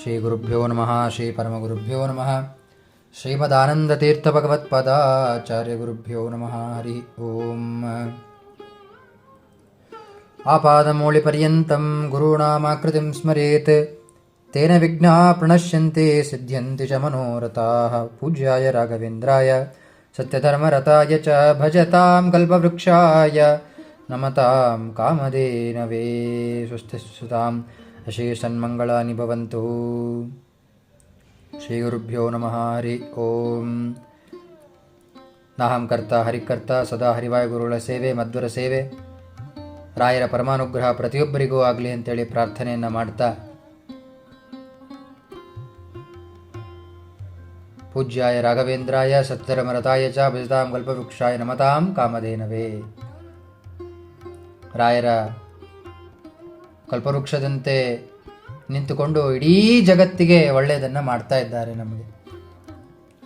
श्रीगुरुभ्यो नमः श्रीपरमगुरुभ्यो नमः श्रीमदानन्दतीर्थभगवत्पदाचार्यगुरुभ्यो नमः हरिः ओम्। आपादमौलिपर्यन्तं गुरूणामाकृतिं स्मरेत् तेन विघ्नाः प्रणश्यन्ते सिद्ध्यन्ति च मनोरथाः पूज्याय राघवेन्द्राय। सत्यधर्मरताय च भजतां कल्पवृक्षाय नमतां कामधेनवे स्वस्तिसुताम् अशेषन्मङ्गलानि भवन्तु श्रीगुरुभ्यो नमः हरि ಓಂ ನಾಹಂ ಕರ್ತ ಹರಿಕರ್ತ ಸದಾ ಹರಿವಾಯ ಗುರುಗಳ ಸೇವೆ ಮಧ್ವರ ಸೇವೆ ರಾಯರ ಪರಮಾನುಗ್ರಹ ಪ್ರತಿಯೊಬ್ಬರಿಗೂ ಆಗಲಿ ಅಂತೇಳಿ ಪ್ರಾರ್ಥನೆಯನ್ನು ಮಾಡ್ತಾ ಪೂಜ್ಯಾಯ ರಾಘವೇಂದ್ರಾಯ, ಸತ್ಯರಮರತಾಯ ಚ, ಭಜತಾಂ ಕಲ್ಪವೃಕ್ಷಾಯ ನಮತಾಂ ಕಾಮಧೇನವೇ. ರಾಯರ ಕಲ್ಪವೃಕ್ಷದಂತೆ ನಿಂತುಕೊಂಡು ಇಡೀ ಜಗತ್ತಿಗೆ ಒಳ್ಳೆಯದನ್ನು ಮಾಡ್ತಾ ಇದ್ದಾರೆ ನಮಗೆ.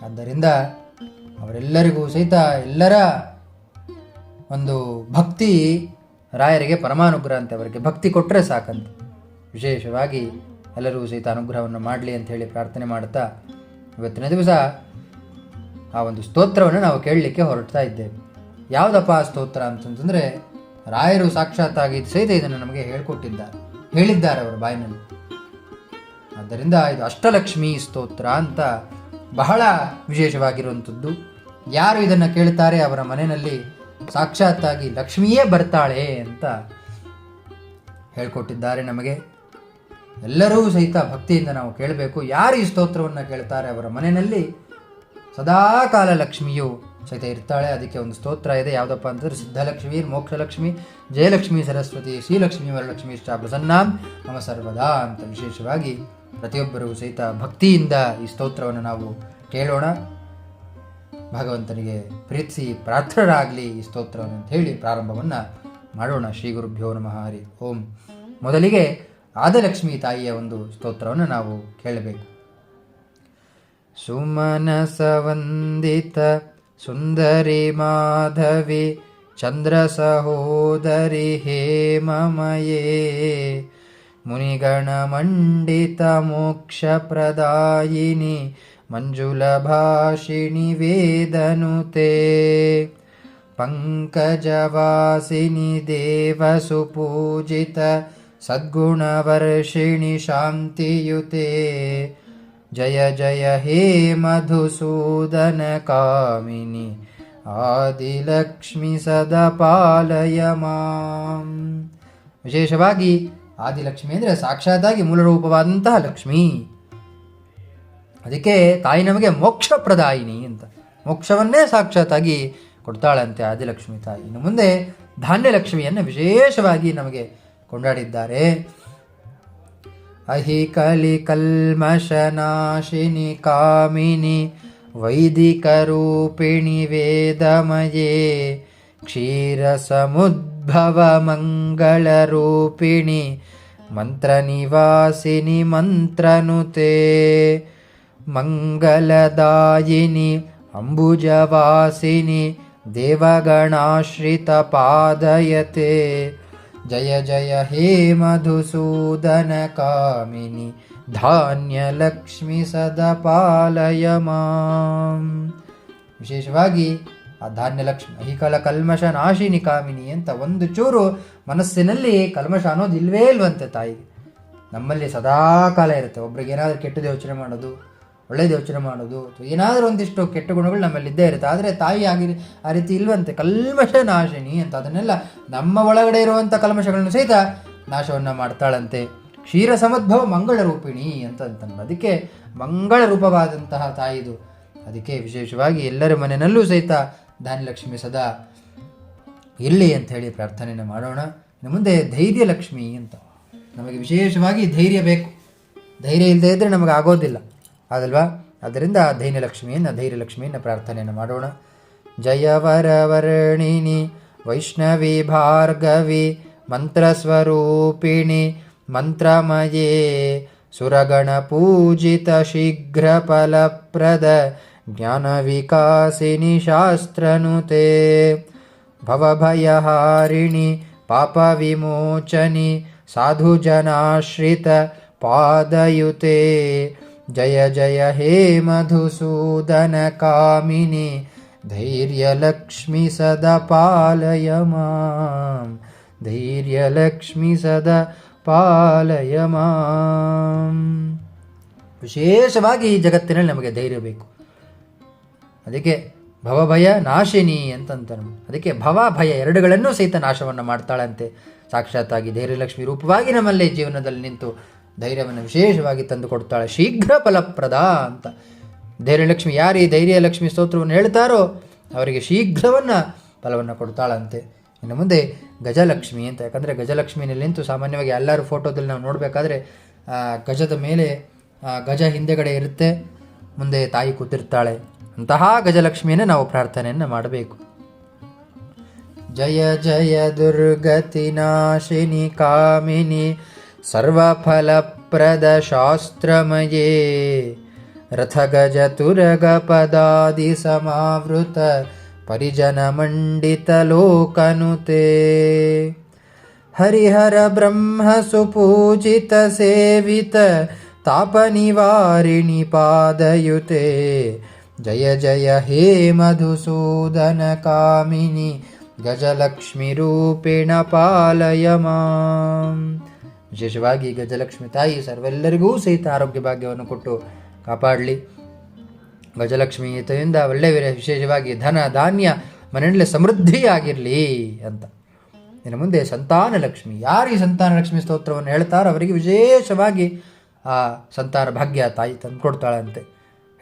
ಆದ್ದರಿಂದ ಅವರೆಲ್ಲರಿಗೂ ಸಹಿತ ಎಲ್ಲರ ಒಂದು ಭಕ್ತಿ ರಾಯರಿಗೆ ಪರಮಾನುಗ್ರಹ ಅಂತೆ, ಅವರಿಗೆ ಭಕ್ತಿ ಕೊಟ್ಟರೆ ಸಾಕಂತೆ. ವಿಶೇಷವಾಗಿ ಎಲ್ಲರಿಗೂ ಸಹಿತ ಅನುಗ್ರಹವನ್ನು ಮಾಡಲಿ ಅಂತ ಹೇಳಿ ಪ್ರಾರ್ಥನೆ ಮಾಡ್ತಾ ಇವತ್ತಿನ ದಿವಸ ಆ ಒಂದು ಸ್ತೋತ್ರವನ್ನು ನಾವು ಕೇಳಲಿಕ್ಕೆ ಹೊರಡ್ತಾ ಇದ್ದೇವೆ. ಯಾವುದಪ್ಪ ಆ ಸ್ತೋತ್ರ ಅಂತಂತಂದರೆ, ರಾಯರು ಸಾಕ್ಷಾತ್ತಾಗಿ ಸಹಿತ ಇದನ್ನು ನಮಗೆ ಹೇಳಿಕೊಟ್ಟಿದ್ದಾರೆ, ಹೇಳಿದ್ದಾರೆ ಅವರ ಬಾಯಿನಲ್ಲಿ. ಆದ್ದರಿಂದ ಇದು ಅಷ್ಟಲಕ್ಷ್ಮಿ ಸ್ತೋತ್ರ ಅಂತ ಬಹಳ ವಿಶೇಷವಾಗಿರುವಂಥದ್ದು. ಯಾರು ಇದನ್ನು ಕೇಳ್ತಾರೆ ಅವರ ಮನೆಯಲ್ಲಿ ಸಾಕ್ಷಾತ್ತಾಗಿ ಲಕ್ಷ್ಮಿಯೇ ಬರ್ತಾಳೆ ಅಂತ ಹೇಳ್ಕೊಟ್ಟಿದ್ದಾರೆ ನಮಗೆ. ಎಲ್ಲರೂ ಸಹಿತ ಭಕ್ತಿಯಿಂದ ನಾವು ಕೇಳಬೇಕು. ಯಾರು ಈ ಸ್ತೋತ್ರವನ್ನು ಕೇಳ್ತಾರೆ ಅವರ ಮನೆಯಲ್ಲಿ? ಸದಾಕಾಲ ಲಕ್ಷ್ಮಿಯು ಸಹಿತ ಇರ್ತಾಳೆ. ಅದಕ್ಕೆ ಒಂದು ಸ್ತೋತ್ರ ಇದೆ. ಯಾವುದಪ್ಪ ಅಂತಂದ್ರೆ ಸಿದ್ಧಲಕ್ಷ್ಮಿ ಮೋಕ್ಷಲಕ್ಷ್ಮಿ, ಜಯಲಕ್ಷ್ಮಿ, ಸರಸ್ವತಿ, ಶ್ರೀಲಕ್ಷ್ಮಿ, ವರಲಕ್ಷ್ಮಿ, ಇಷ್ಟ ಪ್ರಸನ್ನಾಂ. ನಮ ಸರ್ವದಾ ಅಂತ ವಿಶೇಷವಾಗಿ ಪ್ರತಿಯೊಬ್ಬರೂ ಸಹಿತ ಭಕ್ತಿಯಿಂದ ಈ ಸ್ತೋತ್ರವನ್ನು ನಾವು ಕೇಳೋಣ. ಭಗವಂತನಿಗೆ ಪ್ರೀತಿಸಿ ಪ್ರಾರ್ಥರಾಗಲಿ ಈ ಸ್ತೋತ್ರವನ್ನು ಅಂತ ಹೇಳಿ ಪ್ರಾರಂಭವನ್ನು ಮಾಡೋಣ. ಶ್ರೀ ಗುರುಭ್ಯೋ ನಮಃ ಹರಿ ಓಂ. ಮೊದಲಿಗೆ ಆದಲಕ್ಷ್ಮಿ ತಾಯಿಯ ಒಂದು ಸ್ತೋತ್ರವನ್ನು ನಾವು ಕೇಳಬೇಕು. ಸುಮನಸವಂದಿತ ಸುಂದರಿ ಮಾಧವಿ, ಚಂದ್ರ ಸಹೋದರಿ ಹೇಮಮಯೇ ಮುನಿಗಣಮಂಡಿತ ಮೋಕ್ಷಪ್ರದಾಯಿನಿ ಮಂಜುಲಭಾಷಿಣಿ ವೇದನುತೆ, ಪಂಕಜವಾಸಿನಿ ದೇವಸುಪೂಜಿತ ಸದ್ಗುಣವರ್ಷಿಣಿ ಶಾಂತಿಯುತೆ. ಜಯ ಜಯ ಹೇ ಮಧುಸೂದನ ಕಾಮಿನಿ, ಆದಿಲಕ್ಷ್ಮಿ ಸದಪಾಲಯ ಮಾಂ. ವಿಶೇಷವಾಗಿ ಆದಿಲಕ್ಷ್ಮಿ ಅಂದರೆ ಸಾಕ್ಷಾತ್ತಾಗಿ ಮೂಲರೂಪವಾದಂತಹ ಲಕ್ಷ್ಮಿ. ಅದಕ್ಕೆ ತಾಯಿ ನಮಗೆ ಮೋಕ್ಷ ಪ್ರದಾಯಿನಿ ಅಂತ. ಮೋಕ್ಷವನ್ನೇ ಸಾಕ್ಷಾತ್ತಾಗಿ ಕೊಡ್ತಾಳಂತೆ ಆದಿಲಕ್ಷ್ಮಿ ತಾಯಿ. ಇನ್ನು ಮುಂದೆ ಧಾನ್ಯಲಕ್ಷ್ಮಿಯನ್ನು ವಿಶೇಷವಾಗಿ ನಮಗೆ ಕೊಂಡಾಡಿದ್ದಾರೆ. ಅಹಿ ಕಲಿ ಕಲ್ಮಶನಾಶಿನಿ ಕಾಮಿನಿ ವೈದಿಕ ರೂಪಿಣಿ ವೇದಮಯೇ. ಕ್ಷೀರ ಸಮುದ್ಭವ ಮಂಗಳ ರೂಪಿಣಿ ಮಂತ್ರ ನಿವಾಸಿನಿ ಮಂತ್ರನುತೆ. ಮಂಗಲದಾಯಿನಿ ಅಂಬುಜವಾಸಿನಿ ದೇವಗಣಾಶ್ರಿತ ಪಾದಯತೆ. ಜಯ ಜಯ ಹೇ ಮಧುಸೂದನ ಕಾಮಿನಿ ಧಾನ್ಯಲಕ್ಷ್ಮಿ ಸದಾ ಪಾಲಯ ಮಾಂ. ವಿಶೇಷವಾಗಿ ಆ ಧಾನ್ಯಲಕ್ಷ್ಮಿ ಅಹಿಕಲ ಕಲ್ಮಶ ನಾಶಿನಿ ಕಾಮಿನಿ ಅಂತ ಒಂದು ಚೂರು ಮನಸ್ಸಿನಲ್ಲಿ ಕಲ್ಮಶ ಅನ್ನೋದು ಇಲ್ವೇ ಇಲ್ವಂತೆ ತಾಯಿಗೆ. ನಮ್ಮಲ್ಲಿ ಸದಾ ಕಾಲ ಇರುತ್ತೆ, ಒಬ್ರಿಗೆ ಏನಾದರೂ ಕೆಟ್ಟದ್ದು ಯೋಚನೆ ಮಾಡೋದು ಒಳ್ಳೇದು ಯೋಚನೆ ಮಾಡೋದು. ಏನಾದರೂ ಒಂದಿಷ್ಟು ಕೆಟ್ಟ ಗುಣಗಳು ನಮ್ಮಲ್ಲಿ ಇದ್ದೇ ಇರುತ್ತೆ. ಆದರೆ ತಾಯಿ ಆಗಿ ಆ ರೀತಿ ಇಲ್ವಂತೆ. ಕಲ್ಮಶ ನಾಶಿನಿ ಅಂತ ಅದನ್ನೆಲ್ಲ ನಮ್ಮ ಒಳಗಡೆ ಇರುವಂಥ ಕಲ್ಮಶಗಳನ್ನು ಸಹಿತ ನಾಶವನ್ನು ಮಾಡ್ತಾಳಂತೆ. ಕ್ಷೀರ ಸಮದ್ಭವ ಮಂಗಳ ರೂಪಿಣಿ ಅಂತ ಅದಕ್ಕೆ ಮಂಗಳ ರೂಪವಾದಂತಹ ತಾಯಿದು. ಅದಕ್ಕೆ ವಿಶೇಷವಾಗಿ ಎಲ್ಲರ ಮನೆಯಲ್ಲೂ ಸಹಿತ ಧಾನ್ಯಲಕ್ಷ್ಮಿ ಸದಾ ಇರಲಿ ಅಂತ ಹೇಳಿ ಪ್ರಾರ್ಥನೆಯನ್ನು ಮಾಡೋಣ. ಇನ್ನು ಮುಂದೆ ಧೈರ್ಯ ಲಕ್ಷ್ಮಿ ಅಂತ. ನಮಗೆ ವಿಶೇಷವಾಗಿ ಧೈರ್ಯ ಬೇಕು. ಧೈರ್ಯ ಇಲ್ಲದೆ ಇದ್ದರೆ ನಮಗೆ ಆಗೋದಿಲ್ಲ. ಅದಲ್ವಾ ಅದರಿಂದ ಧೈನ್ಯ ಲಕ್ಷ್ಮಿಯನ್ನು ಧೈರ್ಯಲಕ್ಷ್ಮಿಯನ್ನು ಪ್ರಾರ್ಥನೆಯನ್ನು ಮಾಡೋಣ. ಜಯವರವರ್ಣಿನಿ ವೈಷ್ಣವಿ ಭಾರ್ಗವಿ ಮಂತ್ರಸ್ವರೂಪಿಣಿ ಮಂತ್ರಮಯೇ, ಸುರಗಣ ಪೂಜಿತ ಶೀಘ್ರ ಫಲಪ್ರದ, ಜ್ಞಾನ ವಿಕಾಸಿನಿ ಶಾಸ್ತ್ರನುತೆ, ಭವಭಯಹಾರಿಣಿ ಪಾಪವಿಮೋಚನಿ ಸಾಧುಜನಾಶ್ರಿತ ಪಾದಯುತೆ. जय जय हे मधुसूदनकामिनि धैर्यलक्ष्मि सदा पालय मां धैर्यलक्ष्मಿ ಸದಾ ಪಾಲಯ ಮಾಂ ವಿಶೇಷವಾಗಿ ಈ ಜಗತ್ತಿನಲ್ಲಿ ನಮಗೆ ಧೈರ್ಯ ಬೇಕು ಅದಕ್ಕೆ ಭವಭಯ ನಾಶಿನಿ ಅಂತಂತ ಅದಕ್ಕೆ ಭವ ಭಯ ಎರಡುಗಳನ್ನೂ ಸಹಿತ ನಾಶವನ್ನು ಮಾಡ್ತಾಳಂತೆ ಸಾಕ್ಷಾತ್ತಾಗಿ ಧೈರ್ಯಲಕ್ಷ್ಮಿ ರೂಪವಾಗಿ ನಮ್ಮಲ್ಲಿ ಜೀವನದಲ್ಲಿ ನಿಂತು ಧೈರ್ಯವನ್ನು ವಿಶೇಷವಾಗಿ ತಂದು ಕೊಡ್ತಾಳೆ. ಶೀಘ್ರ ಫಲಪ್ರದ ಅಂತ. ಧೈರ್ಯಲಕ್ಷ್ಮಿ ಯಾರು ಧೈರ್ಯಲಕ್ಷ್ಮಿ ಸ್ತೋತ್ರವನ್ನು ಹೇಳ್ತಾರೋ ಅವರಿಗೆ ಶೀಘ್ರವನ್ನು ಫಲವನ್ನು ಕೊಡ್ತಾಳಂತೆ. ಇನ್ನು ಮುಂದೆ ಗಜಲಕ್ಷ್ಮಿ ಅಂತ. ಯಾಕಂದರೆ ಗಜಲಕ್ಷ್ಮಿನಲ್ಲಿ ನಿಂತು ಸಾಮಾನ್ಯವಾಗಿ ಎಲ್ಲರೂ ಫೋಟೋದಲ್ಲಿ ನಾವು ನೋಡಬೇಕಾದ್ರೆ ಗಜದ ಮೇಲೆ ಗಜ ಹಿಂದೆಗಡೆ ಇರುತ್ತೆ, ಮುಂದೆ ತಾಯಿ ಕೂತಿರ್ತಾಳೆ. ಅಂತಹ ಗಜಲಕ್ಷ್ಮಿಯನ್ನು ನಾವು ಪ್ರಾರ್ಥನೆಯನ್ನು ಮಾಡಬೇಕು. ಜಯ ಜಯ ದುರ್ಗತಿ ನಾಶಿನಿ ಕಾಮಿನಿ सर्वफलप्रदशास्त्रमये रथगजतुरगपदादिसमावृत परिजनमण्डितलोकनुते हरिहर ब्रह्मसुपूजितसेवित तापनिवारिणिपादयुते जय जय हे मधुसूदनकामिनि गजलक्ष्मीरूपेण पालय माम्। ವಿಶೇಷವಾಗಿ ಗಜಲಕ್ಷ್ಮಿ ತಾಯಿ ಸರ್ವೆಲ್ಲರಿಗೂ ಸಹಿತ ಆರೋಗ್ಯ ಭಾಗ್ಯವನ್ನು ಕೊಟ್ಟು ಕಾಪಾಡಲಿ. ಗಜಲಕ್ಷ್ಮಿ ಈತೆಯಿಂದ ಒಳ್ಳೆಯ ವಿಶೇಷವಾಗಿ ಧನ, ಧಾನ್ಯ, ಮನೆಯಲ್ಲಿ ಸಮೃದ್ಧಿಯಾಗಿರಲಿ ಅಂತ. ಇನ್ನು ಮುಂದೆ ಸಂತಾನ ಲಕ್ಷ್ಮಿ. ಯಾರು ಈ ಸಂತಾನ ಲಕ್ಷ್ಮಿ ಸ್ತೋತ್ರವನ್ನು ಹೇಳ್ತಾರೋ ಅವರಿಗೆ ವಿಶೇಷವಾಗಿ ಆ ಸಂತಾನ ಭಾಗ್ಯ ತಾಯಿ ತಂದುಕೊಡ್ತಾಳಂತೆ.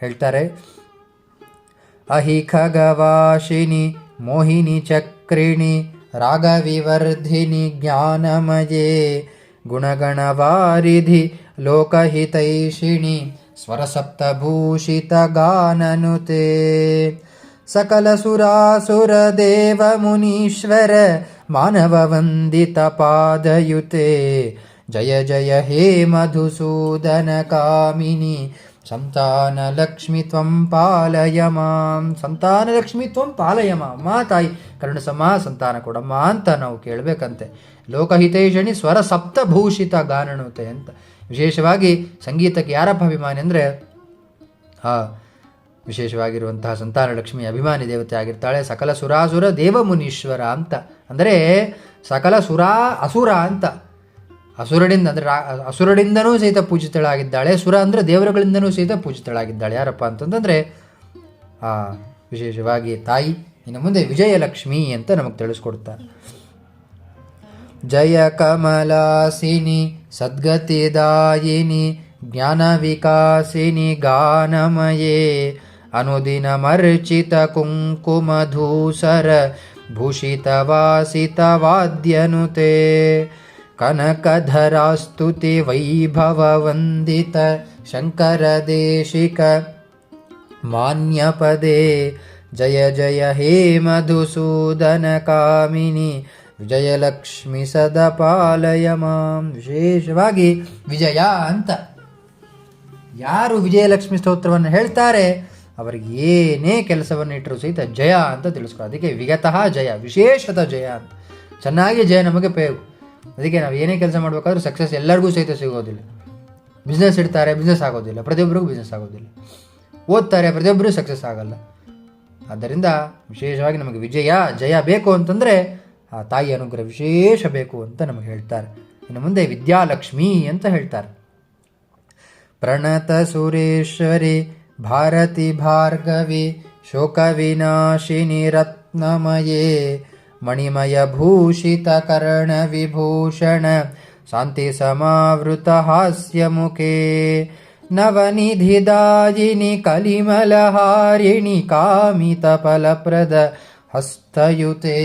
ಹೇಳ್ತಾರೆ, ಅಹಿ ಖಗವಾಶಿನಿ ಮೋಹಿನಿ ಚಕ್ರಿಣಿ, ರಾಗವಿವರ್ಧಿನಿ ಜ್ಞಾನಮಯೇ गुणगणवारिधि लोकहितैषिणि स्वरसप्तभूषितगाननुते। सकलसुरासुरदेवमुनीश्वर मानववन्दितपादयुते। जय जय हे मधुसूदनकामिनि ವಂದಿತ ಪಾದಯುತೆ ಜಯ ಜಯ ಹೇ ಮಧುಸೂದನ ಕಾಮಿನಿ ಸಂತಾನ ಲಕ್ಷ್ಮಿ ತ್ವಂ ಪಾಲಯ ಮಾಂ. ಸಂತಾನಲಕ್ಷ್ಮಿ ತ್ವಂ ಪಾಲಯ ಮಾ. ತಾಯಿ ಕರುಣಸಮ್ಮ ಸಮ, ಸಂತಾನ ಕೊಡಮ್ಮ ಅಂತ ನಾವು ಕೇಳಬೇಕಂತೆ. ಲೋಕಹಿತೈಷಣಿ ಸ್ವರ ಸಪ್ತಭೂಷಿತ ಗಾನಣುತೆ ಅಂತ. ವಿಶೇಷವಾಗಿ ಸಂಗೀತಕ್ಕೆ ಯಾರಪ್ಪ ಅಭಿಮಾನಿ ಅಂದರೆ ಆ ವಿಶೇಷವಾಗಿರುವಂತಹ ಸಂತಾನ ಲಕ್ಷ್ಮಿ ಅಭಿಮಾನಿ ದೇವತೆ ಆಗಿರ್ತಾಳೆ ಸಕಲ ಸುರಾಸುರ ದೇವಮುನೀಶ್ವರ ಅಂತ. ಅಂದರೆ ಸಕಲ ಸುರಾ ಅಸುರ ಅಂತ. ಅಸುರಡಿಂದ, ಅಂದರೆ ರಾ ಸಹಿತ ಪೂಜಿತಳಾಗಿದ್ದಾಳೆ, ಸುರ ಅಂದರೆ ದೇವರುಗಳಿಂದನೂ ಸಹಿತ ಪೂಜಿತಳಾಗಿದ್ದಾಳೆ. ಯಾರಪ್ಪ ಅಂತಂದರೆ ವಿಶೇಷವಾಗಿ ತಾಯಿ, ಇನ್ನು ಮುಂದೆ ವಿಜಯಲಕ್ಷ್ಮಿ ಅಂತ ನಮಗೆ ತಿಳಿಸ್ಕೊಡ್ತಾರೆ. ಜಯ ಕಮಲಾಸಿನಿ ಸದ್ಗತಿದಾಯಿನಿ ಜ್ಞಾನವಿಕಾಸಿನಿ ಗಾನಮಯೇ, ಅನುದಿನ ಮರ್ಚಿತ ಕುಂಕುಮಧೂಸರ ಭೂಷಿತವಾಸಿತವಾದ್ಯನುತೆ ಕನಕಧರಾಸ್ತುತಿ ವೈಭವವಂದಿತ ಶಂಕರದೇಶಿಕ ಮಾನ್ಯಪದೇ ಜಯ ಜಯ ಹೇ ಮಧುಸೂದನ ಕಾಮಿನಿ ವಿಜಯಲಕ್ಷ್ಮಿ ಸದಪಾಲಯ ಮಾಂ. ವಿಶೇಷವಾಗಿ ವಿಜಯ ಅಂತ. ಯಾರು ವಿಜಯಲಕ್ಷ್ಮಿ ಸ್ತೋತ್ರವನ್ನು ಹೇಳ್ತಾರೆ? ಅವರಿಗೆ ಏನೇ ಕೆಲಸವನ್ನು ಇಟ್ಟರು ಸಹಿತ ಜಯ ಅಂತ ತಿಳಿಸ್ಕೊ ಅದಕ್ಕೆ ವಿಗತಃ ಜಯ, ವಿಶೇಷದ ಜಯ ಅಂತ. ಚೆನ್ನಾಗಿ ಜಯ ನಮಗೆ ಬೇಕು ಅದಕ್ಕೆ ನಾವು ಏನೇ ಕೆಲಸ ಮಾಡಬೇಕಾದ್ರೂ ಸಕ್ಸಸ್ ಎಲ್ಲರಿಗೂ ಸಹಿತ ಸಿಗೋದಿಲ್ಲ. ಬಿಸ್ನೆಸ್ ಇಡ್ತಾರೆ ಬಿಸ್ನೆಸ್ ಆಗೋದಿಲ್ಲ. ಪ್ರತಿಯೊಬ್ಬರಿಗೂ ಬಿಸ್ನೆಸ್ ಆಗೋದಿಲ್ಲ. ಓದ್ತಾರೆ ಪ್ರತಿಯೊಬ್ಬರೂ ಸಕ್ಸಸ್ ಆಗಲ್ಲ. ಆದ್ದರಿಂದ ವಿಶೇಷವಾಗಿ ನಮಗೆ ವಿಜಯ, ಜಯ ಬೇಕು ಅಂತಂದರೆ ಆ ತಾಯಿ ಅನುಗ್ರಹ ವಿಶೇಷ ಬೇಕು ಅಂತ ನಮಗೆ ಹೇಳ್ತಾರೆ. ಇನ್ನು ಮುಂದೆ ವಿದ್ಯಾಲಕ್ಷ್ಮಿ ಅಂತ ಹೇಳ್ತಾರೆ. ಪ್ರಣತ ಸುರೇಶ್ವರಿ, ಭಾರತಿ ಭಾರ್ಗವಿ, ಶೋಕವಿನಾಶಿನಿ ರತ್ನಮಯೇ ಮಣಿಮಯ ಭೂಷಿತ ಕರ್ಣ ವಿಭೂಷಣ ಶಾಂತಿ ಸಮಾವೃತ ಹಾಸ್ಯಮುಖೇ ನವನಿಧಿದಾಯಿನಿ ಕಲಿಮಲಹಾರಿಣಿ ಕಾಮಿತ ಫಲಪ್ರದ ಹಸ್ತಯುತೆ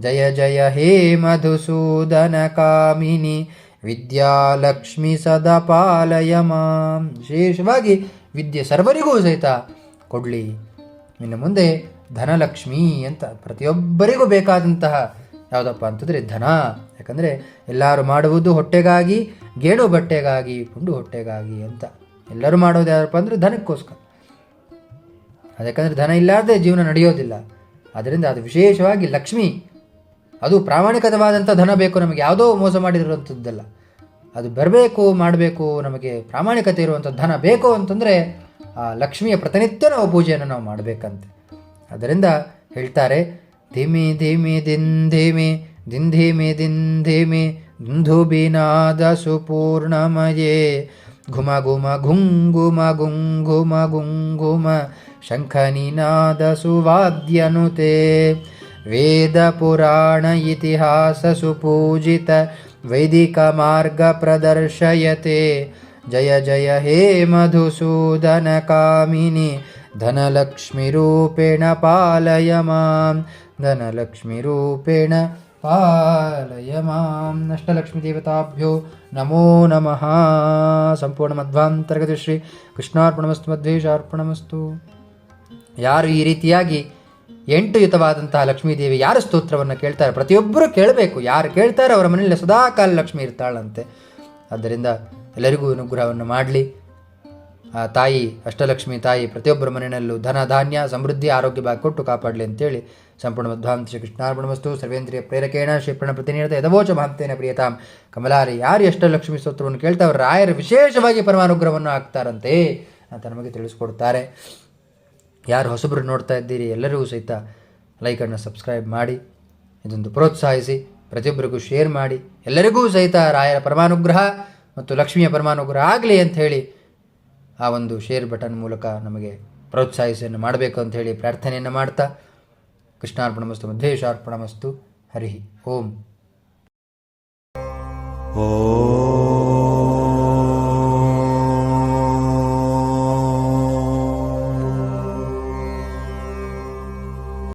ಜಯ ಜಯ ಹೇ ಮಧುಸೂದನ ಕಾಮಿನಿ ವಿದ್ಯಾಲಕ್ಷ್ಮಿ ಸದಾ ಪಾಲಯ ಮಾಂ ವಿದ್ಯೆ ಸರ್ವರಿಗೂ ಸಹಿತ ಕೊಡಲಿ. ಇನ್ನು ಮುಂದೆ ಧನಲಕ್ಷ್ಮಿ ಅಂತ ಪ್ರತಿಯೊಬ್ಬರಿಗೂ ಬೇಕಾದಂತಹ ಯಾವುದಪ್ಪ ಅಂತಂದರೆ ಧನ. ಯಾಕಂದರೆ ಎಲ್ಲರೂ ಮಾಡುವುದು ಹೊಟ್ಟೆಗಾಗಿ, ಗೇಣು ಬಟ್ಟೆಗಾಗಿ, ಪುಂಡು ಹೊಟ್ಟೆಗಾಗಿ ಅಂತ. ಎಲ್ಲರೂ ಮಾಡೋದು ಯಾರಪ್ಪ ಅಂದರೆ ಧನಕ್ಕೋಸ್ಕರ. ಅದಕ್ಕಂದರೆ ಧನ ಇಲ್ಲಾರದೆ ಜೀವನ ನಡೆಯೋದಿಲ್ಲ. ಅದರಿಂದ ಅದು ವಿಶೇಷವಾಗಿ ಲಕ್ಷ್ಮಿ. ಅದು ಪ್ರಾಮಾಣಿಕವಾದಂಥ ಧನ ಬೇಕು ನಮಗೆ. ಯಾವುದೋ ಮೋಸ ಮಾಡಿರುವಂಥದ್ದಲ್ಲ ಅದು ಬರಬೇಕು, ಮಾಡಬೇಕು, ನಮಗೆ ಪ್ರಾಮಾಣಿಕತೆ ಇರುವಂಥ ಧನ ಬೇಕು ಅಂತಂದರೆ ಆ ಲಕ್ಷ್ಮಿಯ ಪ್ರತಿನಿತ್ಯ ನಾವು ಪೂಜೆಯನ್ನು ನಾವು ಮಾಡಬೇಕಂತೆ. ಅದರಿಂದ ಹೇಳ್ತಾರೆ ಧಿಮಿ ಧಿಮಿ ದಿನ್ ಧಿಮಿ ದಿನ್ ಧಿಮಿ ದಿನ್ ಧಿಮಿ ದುಂಧುಬಿನಾದ ಸುಪೂರ್ಣಮಯೇ ಘುಮ ಘುಮ ಗುಂಗುಮ ಗುಂಗುಮ ಗುಂಗುಮ ಶಂಖನಿನಾದ ಸುವಾದ್ಯನುತೆ ವೇದ ಪುರಾಣ ಇತಿಹಾಸ ಸುಪೂಜಿತ ವೈದಿಕ ಮಾರ್ಗ ಪ್ರದರ್ಶಯತೆ ಧನಲಕ್ಷ್ಮಿರೂಪೇಣ ಪಾಲಯ ಮಾಂ ಧನಲಕ್ಷ್ಮಿರೂಪೇಣ ಪಾಲಯ ಮಾಂ ಅಷ್ಟಲಕ್ಷ್ಮೀ ದೇವತಾಭ್ಯೋ ನಮೋ ನಮಃ ಸಂಪೂರ್ಣ ಶ್ರೀ ಕೃಷ್ಣಾರ್ಪಣಮಸ್ತು ಮಧ್ವೇಶಾರ್ಪಣಮಸ್ತು ಯಾರು ಈ ರೀತಿಯಾಗಿ ಎಂಟು ಯುತವಾದಂತಹ ಲಕ್ಷ್ಮೀದೇವಿ ಯಾರು ಸ್ತೋತ್ರವನ್ನು ಕೇಳ್ತಾರೆ? ಪ್ರತಿಯೊಬ್ಬರು ಕೇಳಬೇಕು. ಯಾರು ಕೇಳ್ತಾರೆ ಅವರ ಮನೆಯಲ್ಲಿ ಸದಾಕಾಲ ಲಕ್ಷ್ಮಿ ಇರ್ತಾಳಂತೆ. ಆದ್ದರಿಂದ ಎಲ್ಲರಿಗೂ ಅನುಗ್ರಹವನ್ನು ಮಾಡಲಿ. ತಾಯಿ, ಅಷ್ಟಲಕ್ಷ್ಮಿ ತಾಯಿ ಪ್ರತಿಯೊಬ್ಬರ ಮನೆಯಲ್ಲೂ ಧನ, ಧಾನ್ಯ, ಸಮೃದ್ಧಿ, ಆರೋಗ್ಯ ಭಾಗ ಕೊಟ್ಟು ಕಾಪಾಡಲಿ ಅಂತೇಳಿ ಸಂಪೂರ್ಣ ಮಧ್ವಾಂತ ಶ್ರೀ ಕೃಷ್ಣಾರ್ಪಣಮಸ್ತು, ಸರ್ವೇಂದ್ರಿಯ ಪ್ರೇರಕೇಣ ಶ್ರೀಪ್ರಣ ಪ್ರತಿನಿಯತ ಯದವೋಚ ಮಹಂತೇನ ಪ್ರಿಯತಾಂ. ಕಮಲಾರಿ, ಯಾರು ಅಷ್ಟಲಕ್ಷ್ಮಿ ಸ್ತೋತ್ರವನ್ನು ಕೇಳ್ತಾವ್ರು? ರಾಯರ ವಿಶೇಷವಾಗಿ ಪರಮಾನುಗ್ರಹವನ್ನು ಹಾಕ್ತಾರಂತೆ ಅಂತ ನಮಗೆ ತಿಳಿಸ್ಕೊಡ್ತಾರೆ. ಯಾರು ಹೊಸಬ್ರು ನೋಡ್ತಾ ಇದ್ದೀರಿ ಎಲ್ಲರಿಗೂ ಸಹಿತ ಲೈಕನ್ನು ಸಬ್ಸ್ಕ್ರೈಬ್ ಮಾಡಿ, ಇದೊಂದು ಪ್ರೋತ್ಸಾಹಿಸಿ, ಪ್ರತಿಯೊಬ್ಬರಿಗೂ ಶೇರ್ ಮಾಡಿ, ಎಲ್ಲರಿಗೂ ಸಹಿತ ರಾಯರ ಪರಮಾನುಗ್ರಹ ಮತ್ತು ಲಕ್ಷ್ಮಿಯ ಪರಮಾನುಗ್ರಹ ಆಗಲಿ ಅಂತ ಹೇಳಿ ಆ ಒಂದು ಶೇರ್ ಬಟನ್ ಮೂಲಕ ನಮಗೆ ಪ್ರೋತ್ಸಾಹಿಸನ್ನು ಮಾಡಬೇಕು ಅಂತ ಹೇಳಿ ಪ್ರಾರ್ಥನೆಯನ್ನು ಮಾಡ್ತಾ ಕೃಷ್ಣಾರ್ಪಣಮಸ್ತು ಮಧ್ವೇಶಾರ್ಪಣಮಸ್ತು ಹರಿ ಓಂ. ॐ